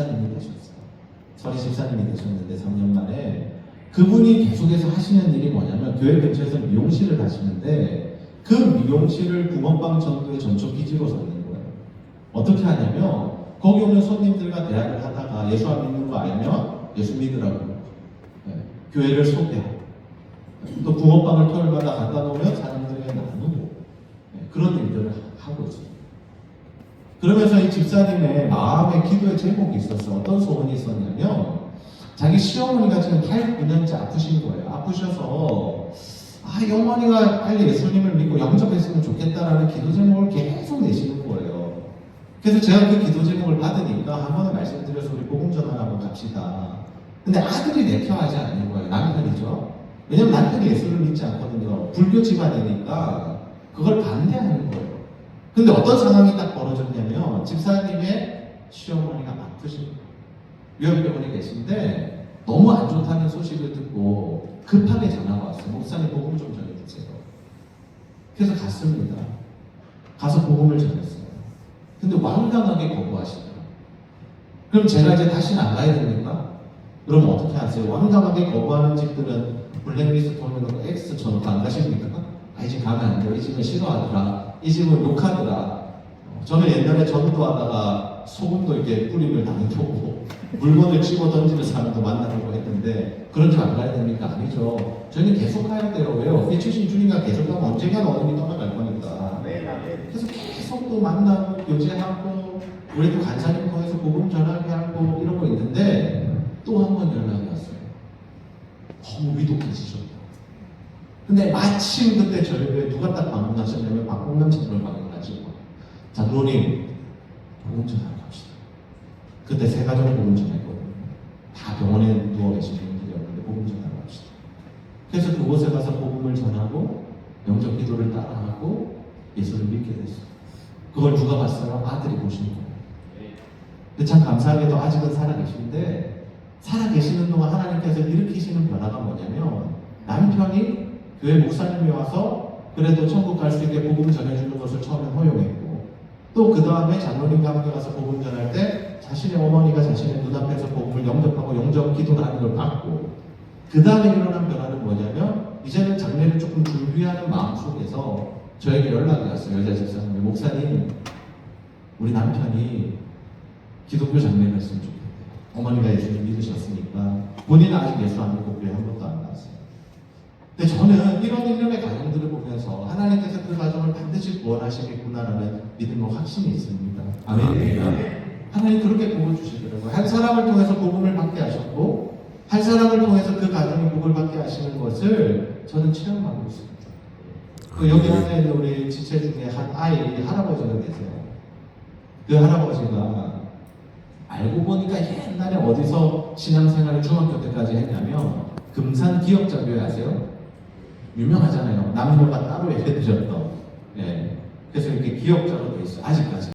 집사님이 되셨어요. 설이 집사님이 되셨는데 3년 만에 그분이 계속해서 하시는 일이 뭐냐면 교회 근처에서 미용실을 하시는데 그 미용실을 붕어빵 전도의 전초 기지로 삼는 거예요. 어떻게 하냐면 거기 오는 손님들과 대화를 하다가 예수 안 믿는 거 알면 예수 믿으라고 네, 교회를 소개하고 또 붕어빵을 토요일마다 갖다 놓으면 사람들에게 나누고 네, 그런 일들을 하고 있어요. 그러면서 이 집사님의 마음의 기도의 제목이 있었어. 어떤 소원이 있었냐면 자기 시어머니가 지금 8, 9년째 아프신 거예요. 아프셔서 아, 이 어머니가 빨리 예수님을 믿고 영접했으면 좋겠다라는 기도 제목을 계속 내시는 거예요. 그래서 제가 그 기도 제목을 받으니까 한 번에 말씀드려서 우리 전환 한번 갑시다. 근데 아들이 내켜하지 않는 거예요. 남편이죠. 왜냐면 남편이 예수를 믿지 않거든요. 불교 집안이니까 그걸 반대하는 거예요. 근데 어떤 상황이 딱 벌어졌냐면 집사님의 시어머니가 아프신. 요양병원에 계신데 너무 안 좋다는 소식을 듣고 급하게 전화가 왔어요. 목사님 복음 좀 전해주세요. 그래서 갔습니다. 가서 복음을 전했어요. 근데 완강하게 거부하시더라고요. 그럼 제가 이제 다시는 안 가야 됩니까? 그럼 어떻게 하세요? 완강하게 거부하는 집들은 블랙리스트 돌려놓고 X 전부 안 가십니까? 아, 이 집 가면 안 돼요. 이 집은 싫어하더라. 이 집은 욕하더라. 어, 저는 옛날에 전도 하다가 소금도 이렇게 뿌림을 당해보고 물건을 집어 던지는 사람도 만나보고 했는데 그런 집안 가야 됩니까? 아니죠. 저희는 계속 가야 돼요. 왜요? 삐치신 주님과 계속 가면 언젠가 어른이 떠나갈 거니까. 그래서 계속 또 만나고 교제하고 우리도 간사님 통해서 복음 전하게 하고 이러고 있는데 또 한 번 연락이 왔어요. 너무 위독해지셨다. 근데 마침 그때 저희 교회 누가 딱 방문하셨냐면 박봉남 장로를 방문하시고 장로님 복음 전하러 갑시다. 그때 세 가정 복음 전했거든요. 다 병원에 누워 계신 분들이었는데 복음 전하러 갑시다. 그래서 그곳에 가서 복음을 전하고 영적 기도를 따라하고 예수를 믿게 됐어요. 그걸 누가 봤어요? 아들이 보신 거예요. 근데 참 감사하게도 아직은 살아계신데 살아계시는 동안 하나님께서 일으키시는 변화가 뭐냐면 남편이 교회 목사님이 와서 그래도 천국 갈 수 있게 복음 전해주는 것을 처음에 허용했고 또 그 다음에 장로님과 함께 가서 복음 전할 때 자신의 어머니가 자신의 눈앞에서 복음을 영접하고 영접 기도를 하는 걸 봤고 그 다음에 일어난 변화는 뭐냐면 이제는 장례를 조금 준비하는 마음 속에서 저에게 연락이 왔어요. 여자 집사님 목사님 우리 남편이 기독교 장례를 했으면 좋겠대요 어머니가 예수를 믿으셨으니까 본인은 아직 예수 안 믿고 교회 한 번도 안 나왔어요 근데 저는 이런 일련의 가정들을 보면서 하나님께서 그 가정을 반드시 구원하시겠구나라는 믿음과 확신이 있습니다. 아멘. 하나님 그렇게 복을 주시더라고요. 한 사람을 통해서 복음을 받게 하셨고 한 사람을 통해서 그 가정이 복을 받게 하시는 것을 저는 체험하고 있습니다. 그 여기 앉아 있는 우리 지체 중에 한 아이 할아버지가 계세요. 그 할아버지가 알고 보니까 옛날에 어디서 신앙생활을 중학교 때까지 했냐면 금산 기억자교회 아세요? 유명하잖아요. 남녀가 따로 예배 드렸던. 예. 그래서 이렇게 기억자로 돼 있어요. 아직까지.